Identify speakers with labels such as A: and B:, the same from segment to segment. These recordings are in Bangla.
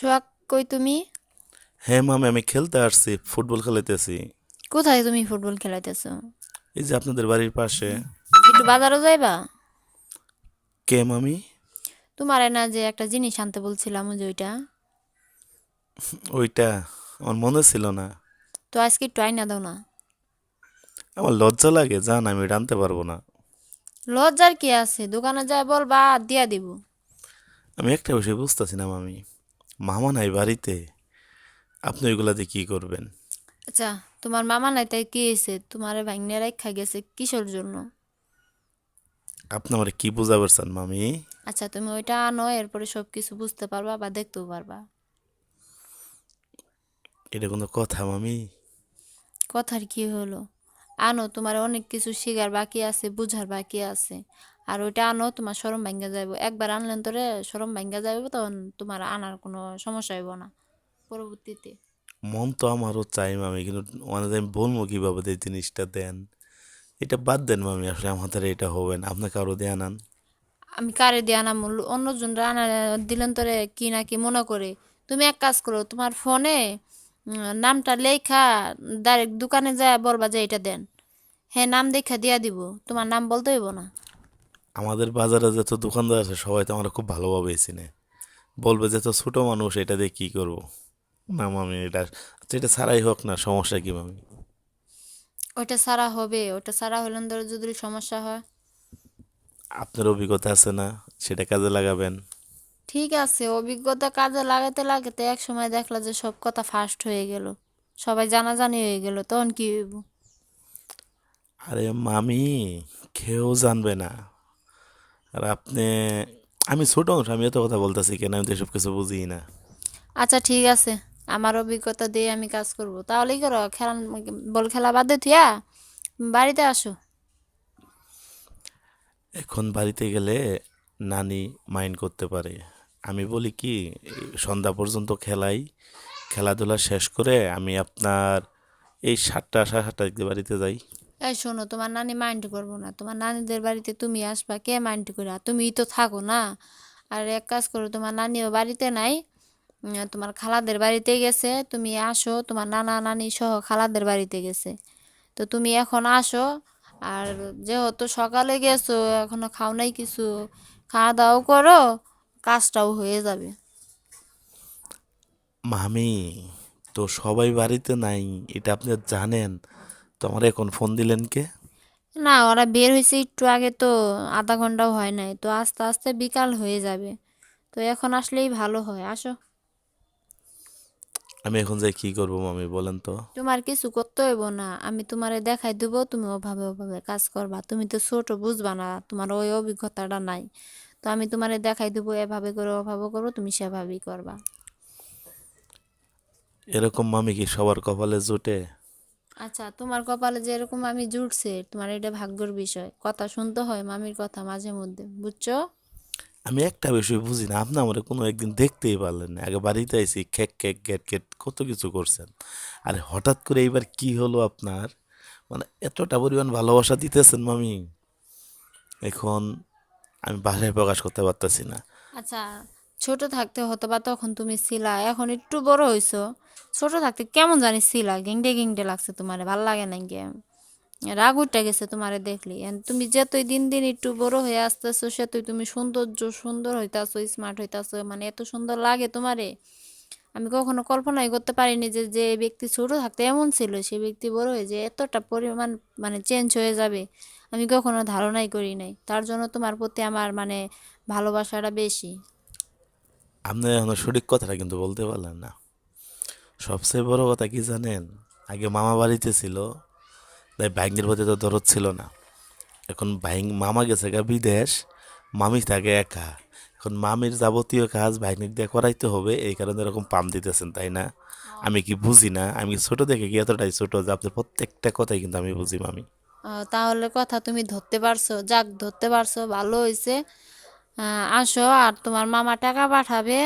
A: সোহাগ কই তুমি?
B: হ্যাঁ মামি আমি খেলতে আসছি ফুটবল খেলাইতেছি।
A: কোথায় তুমি ফুটবল খেলাইতেছো?
B: এই যে আপনাদের বাড়ির পাশে।
A: একটু বাজারও যাইবা?
B: কে মামি?
A: তোমার না যে একটা জিনিস আনতে বলছিলাম ওই যে ওইটা।
B: ওইটা আমার মনে ছিল না।
A: তো আজকে একটু আইনা দাও না।
B: আমার লজ্জা লাগে জান আমি এটা আনতে পারব না।
A: লজ্জার কি আছে? দোকানে যায় বলবা দিয়া দিব।
B: আমি একটা বিষয় বুঝতেছি না মামি। মামা নাই বাড়িতে আপনি ওইগুলা দিয়ে কী করবেন?
A: আচ্ছা তোমার মামা নাই তাই কি হয়েছে? তোমার ভাঙনে রাখা গেছে কিসের জন্য?
B: আপনি আমার কি বুঝা পারছেন মামি?
A: আচ্ছা তুমি ওইটা আনো এরপরে সব কিছু বুঝতে পারবা বা দেখতেও পারবা।
B: এটা কোনো কথা মামি?
A: কথার কি হলো? আনো তোমার অনেক কিছু শিখার বাকি আছে বুঝার বাকি আছে। আর ওইটা আনো তোমার সরম ভাঙ্গা যাইব। একবার আনলেন তোরে সরম ভাঙ্গা যাইব তখন তোমার আনার কোনো সমস্যা হইব না পরবর্তীতে।
B: মন তো আমারও চাই মামি কিন্তু মানে আমি বলব কীভাবে যে জিনিসটা দেন? এটা বাদ দেন মামি আসলে আমাদের এটা হবে না। আপনাকে আরও দেয়া আনান?
A: আমি কারে দিয়ে আনাম? অন্যজন আনা দিলেন তোরে কি না কি মনে করে। তুমি এক কাজ করো তোমার ফোনে নামটা লেখা ডাইরেক্ট দোকানে যায় বলবা যে এটা দেন। হ্যাঁ নাম দেখা দিয়া দিব। তোমার নাম বলতে হইব না।
B: আমাদের বাজারে যত দোকানদার আছে সবাই তো আমরা খুব ভালোভাবে চিনে। বলবে যে তো ছোটো মানুষ এটা দিয়ে কী করব? না মামি এটা এটা ছাড়াই হোক না সমস্যা কি মামি?
A: ওটা সারা হবে ওটা সারা হলেন ধরো যদি সমস্যা হয়।
B: আপনার অভিজ্ঞতা আছে না? সেটা কাজে লাগাবেন।
A: ঠিক আছে অভিজ্ঞতা কাজে লাগাতে লাগাতে এক সময় দেখলা যে সব কথা ফাস্ট হয়ে গেল। সবাই জানাজানি হয়ে গেল তখন কি হইব?
B: আরে মামি কেউ জানবে না। আর আপনি আমি ছোট মানুষ আমি এত কথা বলতেছি কেন? আমি তো এসব কিছু বুঝি না।
A: আচ্ছা ঠিক আছে। আমার অভিজ্ঞতা দিয়ে আমি কাজ করব। তাহলেই করো খেলা বল খেলা বাদ থুয়া বাড়িতে আসো।
B: এখন বাড়িতে গেলে নানি মাইন্ড করতে পারে। আমি বলি কি সন্ধ্যা পর্যন্ত খেলাই খেলাধুলা শেষ করে আমি আপনার এই সাতটা সাড়ে সাতটার দিকে বাড়িতে যাই।
A: এই শোনো, তোমার নানি মাইন্ড করব না। তোমার নানিদের বাড়িতে তুমি আসবা, কে মাইন্ড করে তুমিই তো থাকো না। আর এক কাজ করো, তোমার নানিও বাড়িতে নাই তোমার খালাদের বাড়িতে গেছে, তুমি আসো, তোমার নানা, নানি সহ খালাদের বাড়িতে গেছে। তো তুমি এখন আসো, আর যেহেতু সকালে গেছো, এখনও খাও নাই কিছু খাওয়া দাওয়াও করো, কাজটাও হয়ে যাবে।
B: মামি, তো সবাই বাড়িতে নাই, এটা আপনি জানেন। তো আমার এখন ফোন দিলেন কে?
A: না ওরা বের হয়েছে একটু আগে তো আধা ঘন্টাও হয় নাই তো আস্তে আস্তে বিকাল হয়ে যাবে। তো এখন আসলেই ভালো হয় আসো।
B: আমি এখন যাই কি করব মামি বলেন তো।
A: তোমার কিছু করতে হইব না আমি তোমারে দেখাই দেবো তুমি ওভাবে ওভাবে কাজ করবা। তুমি তো ছোট বুঝবা না তোমার ওই অভিজ্ঞতাটা নাই। তো আমি তোমারে দেখাই দেবো এভাবে করে ওভাবে করব তুমি সেভাবেই করবা।
B: এরকম মামি কি সবার কপালে জুটে?
A: আচ্ছা তোমার কপালে যেরকম আমি জুটছে তোমার এটা ভাগ্যর বিষয়। কথা শুনতে হয় মামির কথা মাঝে মধ্যে বুঝছ?
B: আমি একটা বিষয় বুঝি না আপনি আমার কোনো একদিন দেখতেই পারলেন না। আগে বাড়িতে আইসি খেক খেক গেট গেট কত কিছু করছেন। আর হঠাৎ করে এইবার কি হলো আপনার? মানে এতটা পরিমাণ ভালোবাসা দিতেছেন মামি। এখন আমি বাসায় প্রকাশ করতে পারতেছি না।
A: আচ্ছা ছোট থাকতে হতো বা তখন তুমি ছিলা এখন একটু বড় হইছো। ছোট থাকতে কেমন জানি ছিলা গেংডে গেংডে লাগছে তোমারে, ভালো লাগে না গেম রাগ উঠে গেছে তোমারে দেখলি। তুমি যতই দিন দিন একটু বড় হয়ে আসতেছো, সেতই তুমি সৌন্দর্য সুন্দর হইতাছো স্মার্ট হইতাছো মানে এত সুন্দর লাগে তোমারে। আমি কখনো কল্পনাই করতে পারিনি যে যে ব্যক্তি ছোট থাকতে এমন ছিল, সে ব্যক্তি বড় হয়ে যে এতটা পরিমাণ মানে চেঞ্জ হয়ে যাবে, আমি কখনো ধারণাই করি নাই। তার জন্য তোমার প্রতি আমার মানে ভালোবাসাটা বেশি।
B: আপনি এখন সঠিক কথাটা কিন্তু বলতে পারলেন না। সবচেয়ে বড় কথা কি জানেন? আগে মামা বাড়িতে ছিল, তাই বাইকের প্রতি তো দরদ ছিল না। এখন বাইক মামা গেছে গা বিদেশ, মামি থাকে একা। এখন মামির যাবতীয় কাজ বাইক দিয়ে করাইতে হবে, এই কারণে এরকম পাম দিতেছেন, তাই না? আমি কি বুঝি না? আমি ছোট থেকে কি এতটাই ছোট যে আপনার প্রত্যেকটা কথাই কিন্তু আমি বুঝি, মামি।
A: তাহলে কথা তুমি ধরতে পারছ, যাক ধরতে পারছ, ভালো হয়েছে আসো আর তোমার মামা টাকা পাঠাবে।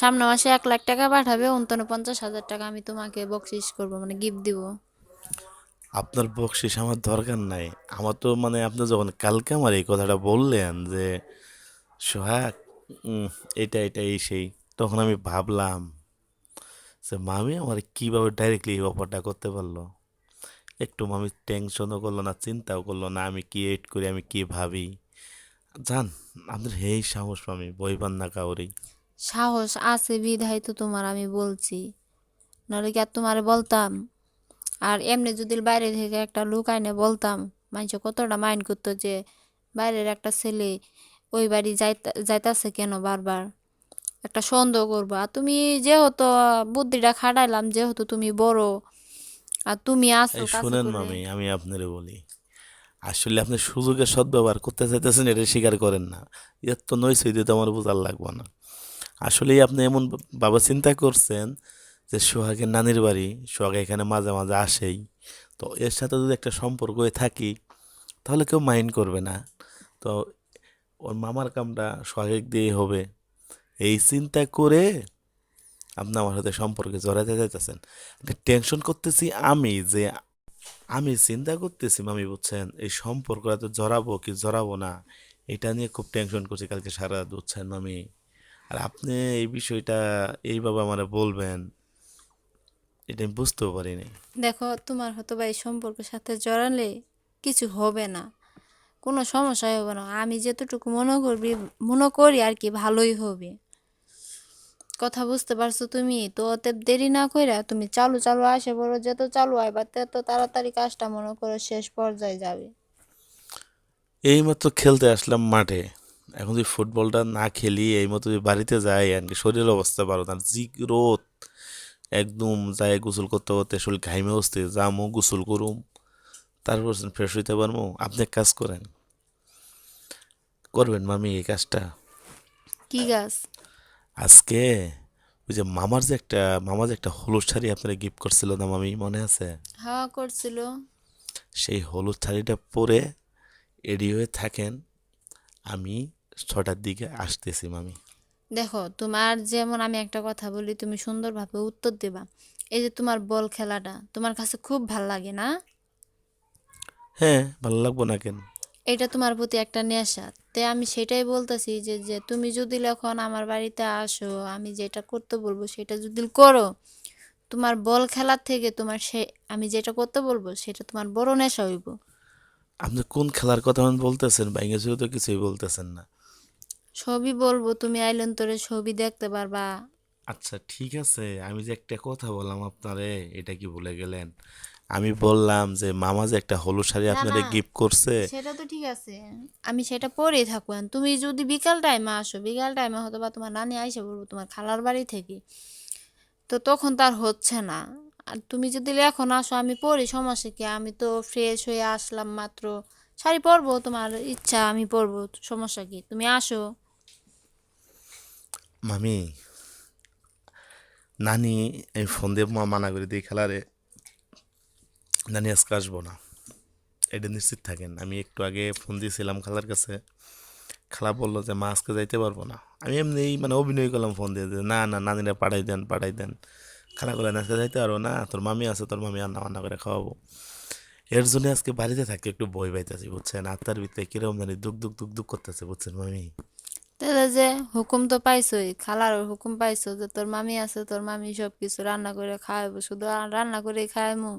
A: সামনের মাসে এক লাখ টাকা পাঠাবে উনপঞ্চাশ হাজার টাকা আমি তোমাকে বকশিস করব মানে গিফট দিব।
B: আপনার বকশিস আমার দরকার নাই। আমার তো মানে আপনি যখন কালকে আমার এই কথাটা বললেন যে, সোহাগ এটা এটা, এই, সেই, তখন আমি ভাবলাম যে, মামি আমার কীভাবে ডাইরেক্টলি এই অফারটা করতে পারল? একটু মামি টেনশনও করল না, চিন্তাও করল না, আমি কি এড করি, আমি কি ভাবি? জান আপনার হেই সাহস মামি বই পান না কাউরি।
A: সাহস আছে বিধায় তো তোমার আমি বলছি। নাহলে কি আর তোমারে বলতাম? আর এমনি যদি বাইরে থেকে একটা লোক আইনে বলতাম মানুষ কতটা মাইন্ড করতো যে বাইরের একটা ছেলে ওই বাড়ি যাইতা যাইতাছে কেন বারবার? একটা সন্দেহ করব। আর তুমি যেহেতু বুদ্ধিটা খাটাইলাম যেহেতু তুমি বড় আর তুমি আসো
B: শুনেন মামি আমি আপনারে বলি। আসলে আপনি সুযোগের সদ্ব্যবহার করতে চাইতেছেন, এটা স্বীকার করেন না। এর তো নয় সেই তো আমার বোঝার লাগবে না। আসলেই আপনি এমন বাবা চিন্তা করছেন যে সোহাগের নানির বাড়ি, সোহাগ এখানে মাঝে মাঝে আসেই। তো এর সাথে যদি একটা সম্পর্ক হয়ে থাকি, তাহলে কেউ মাইন্ড করবে না। তো ওর মামার কামটা সোহাগ দিয়েই হবে। এই চিন্তা করে আপনি আমার সাথে সম্পর্কে জড়াতে চাইতেছেন। টেনশন করতেছি আমি যে আমি চিন্তা করতেছি, মামি, বুঝছেন? এই সম্পর্কটা তো জড়াবো কি জড়াবো না? এটা নিয়ে খুব টেনশন করছি কালকে সারা রাত, বুঝছেন, মামি? আর আপনি এই বিষয়টা এইভাবে আমার বলবেন, এটা আমি বুঝতেও পারিনি।
A: দেখো, তোমার হয়তো বা এই সম্পর্কের সাথে জড়ালে কিছু হবে না, কোনো সমস্যাই হবে না। আমি যতটুকু মনে করবি, মনে করি আর কি ভালোই হবে। কথা বুঝতে পারছ তুমি? তো অতএব দেরি না কইরা তুমি চালু চালু আসে বড় যত চালু আইবা তত তাড়াতাড়ি কাজটা মনে করো শেষ পর্যায়ে যাবে।
B: এইমাত্র খেলতে আসলাম মাঠে। এখন যদি ফুটবলটা না খেলি এই মতো যদি বাড়িতে যাই আর কি শরীরের অবস্থা ভালো না জি রোদ একদম যায় গোসল করতে করতে শরীর ঘাইমে বসতে যামো গোসল করুম তারপর ফ্রেশ হইতে পারব আপনি এক কাজ করেন। করবেন মামি এই কাজটা।
A: কি গাছ
B: আজকে ওই যে মামার যে একটা মামা যে একটা হলুদ শাড়ি আপনারা গিফট করছিল না মামি মনে আছে?
A: হাওয়া করছিল।
B: সেই হলুদ শাড়িটা পরে রেডি হয়ে থাকেন আমি ছটার দিকে আসতেছি মামি।
A: দেখো তোমার যেমন আমি একটা কথা বলি তুমি সুন্দরভাবে উত্তর দেবা। এই যে তোমার বল খেলাটা তোমার কাছে খুব ভালো লাগে না?
B: হ্যাঁ ভালো লাগবো না কেন?
A: এটা তোমার প্রতি একটা নেশা। তে আমি সেটাই বলতেছি যে যে তুমি যদি এখন আমার বাড়িতে আসো আমি যেটা করতে বলব সেটা যদি করো তোমার বল খেলার থেকে তোমার সে আমি যেটা করতে বলব সেটা তোমার বড় নেশা হইব।
B: আপনি কোন খেলার কথা বলতেছেন? বাইঙ্গে তো কিছুই বলতেছেন না।
A: ছবি বলব তুমি আইলেন তোরে ছবি দেখতে পারবা।
B: আচ্ছা ঠিক আছে। আমি যে একটা কথা বললাম আপনারে এটা কি ভুলে গেলেন? আমি বললাম যে মামা যে একটা হলুদ শাড়ি
A: আপনাদের
B: গিফট করছে।
A: সেটা তো ঠিক আছে। আমি সেটা পরেই থাকব তুমি যদি বিকাল টাইমে আসো বিকাল টাইমে হয়তো বা তোমার নানি আইসা বলব তোমার খালার বাড়ি থেকে। তো তখন তার হচ্ছে না। আর তুমি যদি এখন আসো আমি পরি সমস্যা কি? আমি তো ফ্রেশ হয়ে আসলাম মাত্র। শাড়ি পরবো তোমার ইচ্ছা আমি পরবো সমস্যা কি? তুমি আসো।
B: মামি নানি আমি ফোন দিয়ে মা মানা করে দিই খেলারে। নানি আজকে আসব না। এটা নিশ্চিত থাকেন। আমি একটু আগে ফোন দিয়েছিলাম খালার কাছে। খালা বলল যে, মা, আজকে যাইতে পারব না। আমি এমনি মানে অভিনয় করলাম ফোন দিয়ে যে, না না, নানিরা পাঠাই দেন পাঠাই দেন। খালা করে আজকে যাইতে পারব না, তোর মামি আছে, তোর মামি রান্না বান্না করে খাওয়াবো। এর জন্য আজকে বাড়িতে থাকতে একটু বই পাইতেছি, বুঝছেন? আত্মার ভিতরে কীরকম জানি দুঃখ দুঃখ দুঃখ দুঃখ করতেছে, বুঝছেন, মামি?
A: তাহলে যে হুকুম তো পাইছোই, খালার হুকুম পাইছো যে, তোর মামি আছে, তোর মামি সব কিছু রান্না করে খাওয়াবো, শুধু রান্না করে খাওয়াইমু?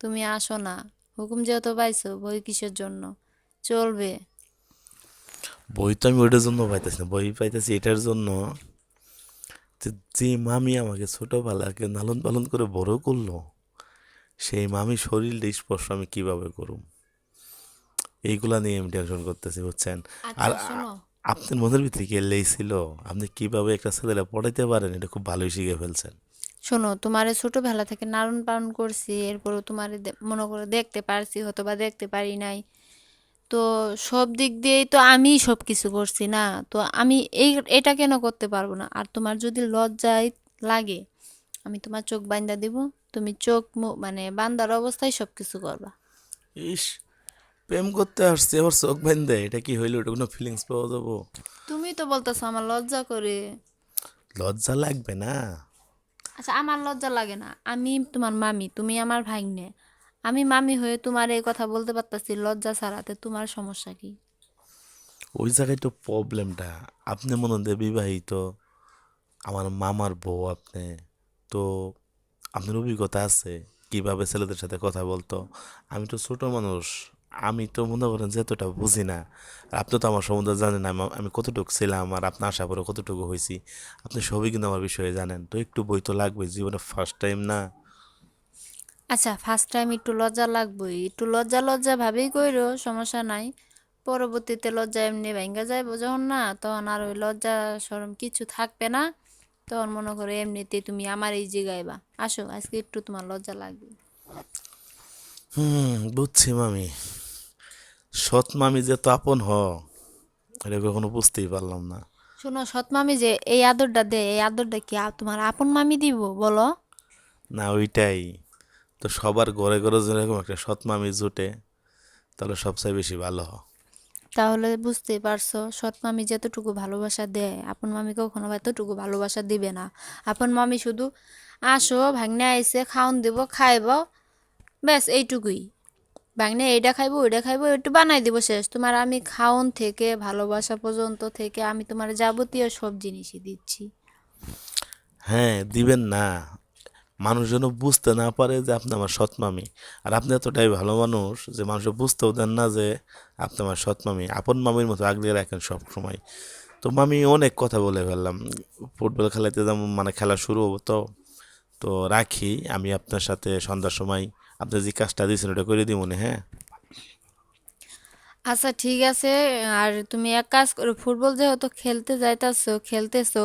A: তুমি আসো না। হুকুম যেহেতু পাইছো বই কিসের জন্য? চলবে।
B: বই তো আমি ওইটার জন্য পাইতেছি না। বই পাইতেছি এটার জন্য যে যে মামি আমাকে ছোটোবেলাকে লালন পালন করে বড় করল সেই মামি শরীরটা স্পর্শ আমি কীভাবে করুম? এইগুলা নিয়ে আমি টেনশন করতেছি বুঝছেন? আর
A: আচ্ছা
B: আপনার মনের ভিতরে কি এলেই ছিল আপনি কীভাবে একটা ছেলেরা পড়াইতে পারেন এটা খুব ভালোই শিখে ফেলছেন।
A: শোনো তোমারে ছোটবেলা থেকে নারণ পালন করছি এরপরও তোমারে মনে করে দেখতে পারছি হয়তো বা দেখতে পারি নাই। তো সব দিক দিয়েই তো আমিই সব কিছু করছি না তো আমি এই এটা কেন করতে পারব না? আর তোমার যদি লজ্জায় লাগে আমি তোমার চোখ বান্ধা দিব তুমি চোখ মানে বান্দার অবস্থায় সব কিছু করবা।
B: ইস প্রেম করতে আসছে আবার চোখ বান্ধে এটা কি হইল? ওটা কোনো ফিলিংস পাওয়া যাব?
A: তুমি তো বলতেছো আমার লজ্জা করে।
B: লজ্জা লাগবে না।
A: আচ্ছা আমার লজ্জা লাগে না। আমি তোমার মামি, তুমি আমার ভাগ্নে। আমি মামি হয়ে তোমার এই কথা বলতে পারতাছি, লজ্জা ছাড়াতে তোমার সমস্যা কি?
B: ওই জায়গায় তো প্রবলেমটা আপনি মনে হয় বিবাহিত, আমার মামার বউ আপনি। তো আপনার অভিজ্ঞতা আছে কীভাবে ছেলেদের সাথে কথা বলতো? আমি তো ছোট মানুষ। আমি তো মনে করেন যে এতটা বুঝি না। আপনি তো আমার সম্বন্ধে জানেন না আমি- কতটুকু ছিলাম আর আপনার আশা করে কতটুকু হয়েছি। আপনি সবই কিন্তু আমার বিষয়ে জানেন। তো একটু বই তো লাগবে জীবনে ফার্স্ট টাইম না।
A: আচ্ছা ফার্স্ট টাইম একটু লজ্জা লাগবেই। একটু লজ্জা লজ্জা ভাবেই কইরো সমস্যা নাই। পরবর্তীতে লজ্জা এমনি ভেঙ্গা যাইব যখন না তখন আর ওই লজ্জা সরম কিছু থাকবে না। তখন মনে করো এমনিতে তুমি আমার এই জিগাইবা। আসো আজকে একটু তোমার লজ্জা লাগবে।
B: হুম বুঝছি মামি। সৎ মামি যে তো আপন হ এটা কখনো বুঝতেই পারলাম না।
A: শোনো সৎ মামি যে এই আদরটা দে এই আদরটা কি আ- তোমার আপন মামি দিব বলো?
B: না ওইটাই। তো সবার ঘরে ঘরে যদি এরকম একটা সৎ মামি জুটে তাহলে সবচেয়ে বেশি ভালো হয়।
A: তাহলে বুঝতেই পারছ সৎ মামি যতটুকু ভালোবাসা দেয় আপন মামি কখনো এতটুকু ভালোবাসা দিবে না। আপন মামি শুধু আসো ভাগ্নে আইসে খাওন দেব খাইব ব্যাস এইটুকুই। ভাগ্নে এইটা খাইবো ওইটা খাইবো, একটু বানাই দিব শেষ। তোমার আমি খাওন থেকে, ভালোবাসা পর্যন্ত থেকে আমি তোমার যাবতীয় সব জিনিসই দিচ্ছি।
B: হ্যাঁ দিবেন না। মানুষ যেন বুঝতে না পারে যে আপনি আমার সৎ মামি আর আপনি এতটাই ভালো মানুষ যে মানুষ বুঝতেও দেন না যে আপনি আমার সৎ মামি আপন মামির মতো আগলে রাখেন সব সময় তো মামি অনেক কথা বলে ফেললাম। ফুটবল খেলাতে যেমন মানে খেলা শুরু হব তো তো রাখি। আমি আপনার সাথে সন্ধ্যার সময় আপনি যে কাজটা দিয়েছেন ওটা করে দিব মনে হ্যাঁ?
A: আচ্ছা ঠিক আছে। আর তুমি এক কাজ করো ফুটবল যেহেতু খেলতে যাইতাছো খেলতেছো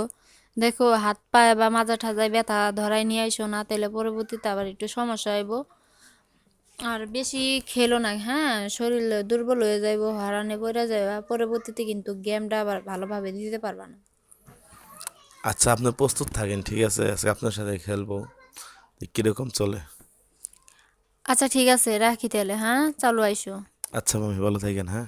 A: দেখো হাত পায়ে বা মাজা ঠাজায় ব্যথা ধরাই নিয়ে আইসো না তাহলে পরবর্তীতে আবার একটু সমস্যা হইব। আর বেশি খেলো না হ্যাঁ? শরীর দুর্বল হয়ে যাইব হারানে পড়ে যাবে পরবর্তীতে কিন্তু গেমটা আবার ভালোভাবে দিতে পারবা না।
B: আচ্ছা আপনি প্রস্তুত থাকেন ঠিক আছে? আজকে আপনার সাথে খেলব কীরকম চলে।
A: আচ্ছা ঠিক আছে রাখি তাহলে হ্যাঁ? চালু আইসো।
B: আচ্ছা মামি ভালো থাকেন হ্যাঁ?